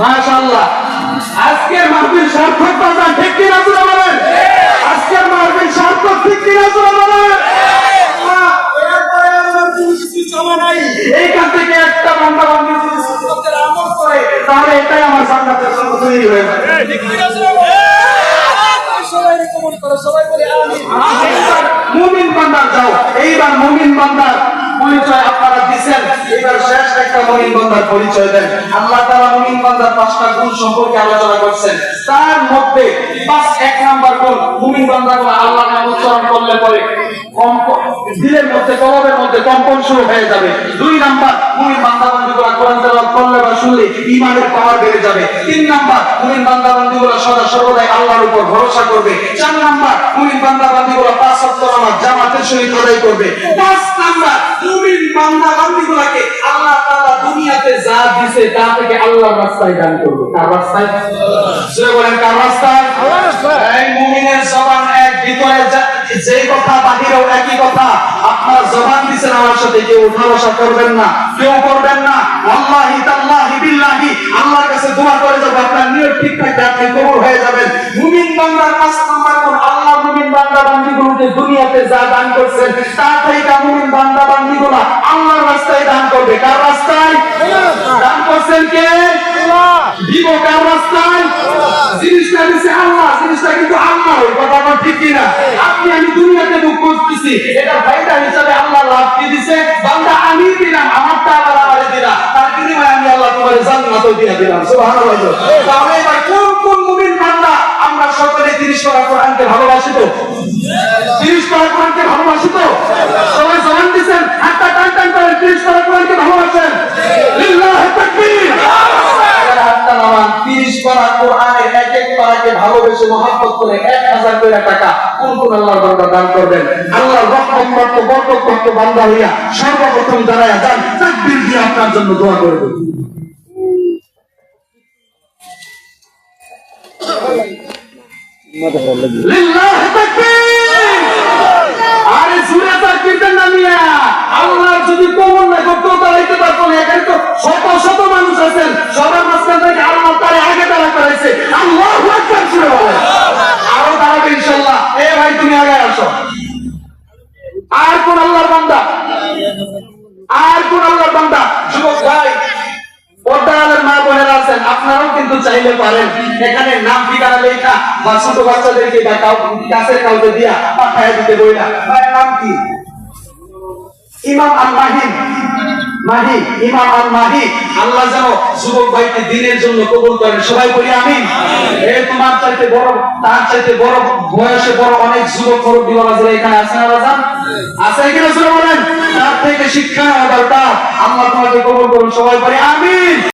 মাশাআল্লাহ। আজকে মাহফিল সার্থক কথা ঠিক কি না ঠিক কি না সবাই রেকমেন্ড সবাই বলে আমিন। মুমিন বান্দার যাও। এইবার মুমিন বান্দার পরিচয় এবার শেষ একটা মমিন বান্দার পরিচয় দেন। আল্লাহ তাআলা মমিন বান্দার পাঁচটা গুণ সম্পর্কে আলোচনা করছেন। তার মধ্যে পাঁচ, এক নাম্বার গুণ, মুমিন আল্লাহ নাম উচ্চারণ করলে পরে দিলের মধ্যে, কলবের মধ্যে কম্পন শুরু হয়ে যাবে। দুই নাম্বার, মমিন বান্দা দুনিয়াতে যা দিয়েছে তা থেকে আল্লাহর রাস্তায় দান করবে। কার রাস্তায়? যে কথা, বাহিরেও একই কথা। আপনার জবান দিছেন আমার সাথে, কেউ উঠা বসা করবেন না, কেউ করবেন না। আপনার কবুল হয়ে যাবেন। মুমিন বান্দার পাঁচ আল্লাহ মুমিন বান্দা দুনিয়াতে যা দান করছেন তা থেকে মুমিন বান্দা আল্লাহর রাস্তায় দান করবে। কার রাস্তায়? দান করছেন কে? দিব কার রাস্তায়? জিনিসটা দিছে আল্লাহ, জিনিসটা কিন্তু আল্লাহ ওই ঠিক কিনা? আপনি, আমি দুনিয়াতে বুক করতেছি এটা ফায়দা হিসাবে আল্লাহ লাভ কি দিছে? বান্দা, আমি আমি আল্লাহ তোমার দিলাম, সুবহানাল্লাহ। তাহলে এবার কোন কোন মুমিন বান্দা আমরা সকলে 30 পারা কোরআনকে ভালোবাসি তো? 30 পারা কোরআনকে ভালোবাসি তো? সবাই জবান দিবেন হাতটা টান টান করে 30 পারা কোরআনকে ভালোবাসেন। লিল্লাহি তাকবীর। হাতটা নামান 30 পারা কোরআনের এক ভালোবেসে মহব্বত করে 1000 করে টাকা কোন কোন দান করবেন? সর্বপ্রথম দিয়ে আপনার জন্য দোয়া করবেন লিল্লাহি তাকবীর! আরে সুরে তাকবীরটা নামিয়া? আল্লাহ যদি কবর না করতে দাঁড়াইতে পারতো না এখানে তো শত আর কোন আল্লাহর বান্দা? আর কোন আল্লাহর বান্দা? কিন্তু চাইলে পারেন। এখানে নাম, ঠিকানা লেখা, বা ছোট বাচ্চাদেরকে বা কাছের কাউকে দিয়া পাঠায় দিতে বইলা ভাইয়ের নাম কি? ইমাম আল মাহিন মাহি, ইমাম আল মাহি। আল্লাহ যেন যুবক ভাইকে দিনের জন্য কবুল করেন। সবাই বলি আমিন। এ তোমার চাইতে বড়, তার চাইতে বড় বয়সে বড় অনেক যুবক বাবা যারা এখানে আছেন আলাদা আছে কিনা শুনে বলেন? তার থেকে শিক্ষা দরকার। আল্লাহ তোমাকে কবুল করুন। সবাই বলি আমিন।